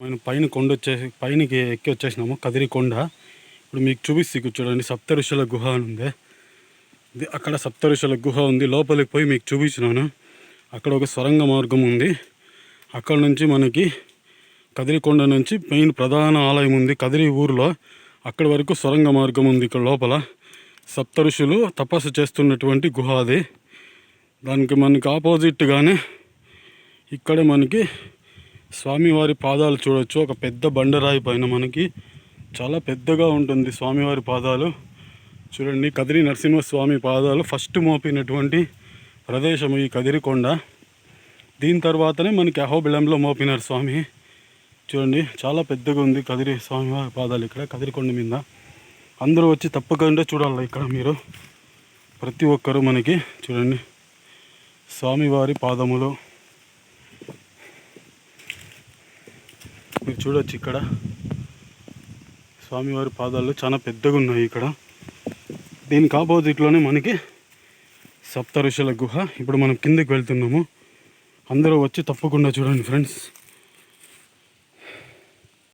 మనం పైన కొండ వచ్చేసి పైనకి ఎక్కి వచ్చేసినాము కదిరి కొండ. ఇప్పుడు మీకు చూపిస్తే ఇక్కడ చూడండి సప్త ఋషుల గుహ అని ఉంది. ఇది అక్కడ సప్త ఋషుల గుహ ఉంది. లోపలికి పోయి మీకు చూపించినాను. అక్కడ ఒక సొరంగ మార్గం ఉంది. అక్కడ నుంచి మనకి కదిరికొండ నుంచి మెయిన్ ప్రధాన ఆలయం ఉంది కదిరి ఊరిలో. అక్కడి వరకు సొరంగ మార్గం ఉంది ఇక్కడ లోపల. సప్త ఋషులు తపస్సు చేస్తున్నటువంటి గుహ అది. దానికి మనకి ఆపోజిట్గానే ఇక్కడే మనకి స్వామివారి పాదాలు చూడొచ్చు. ఒక పెద్ద బండరాయి పైన మనకి చాలా పెద్దగా ఉంటుంది స్వామివారి పాదాలు. చూడండి కదిరి నరసింహస్వామి పాదాలు ఫస్ట్ మోపినటువంటి ప్రదేశం ఈ కదిరికొండ దీని తర్వాతనే మనకి అహోబిళంలో మోపినారు స్వామి. చూడండి చాలా పెద్దగా ఉంది కదిరి స్వామివారి పాదాలు ఇక్కడ కదిరికొండ మీద. అందరూ వచ్చి తప్పకుండా చూడాలి ఇక్కడ మీరు. ప్రతి ఒక్కరూ మనకి చూడండి స్వామివారి పాదములు. మీరు చూడొచ్చు ఇక్కడ. స్వామివారి పాదాలు చాలా పెద్దగా ఉన్నాయి ఇక్కడ. దీనికి ఆపోజిట్లోనే మనకి సప్త ఋషుల గుహ. ఇప్పుడు మనం కిందకి వెళ్తున్నాము. అందరూ వచ్చి తప్పకుండా చూడండి ఫ్రెండ్స్.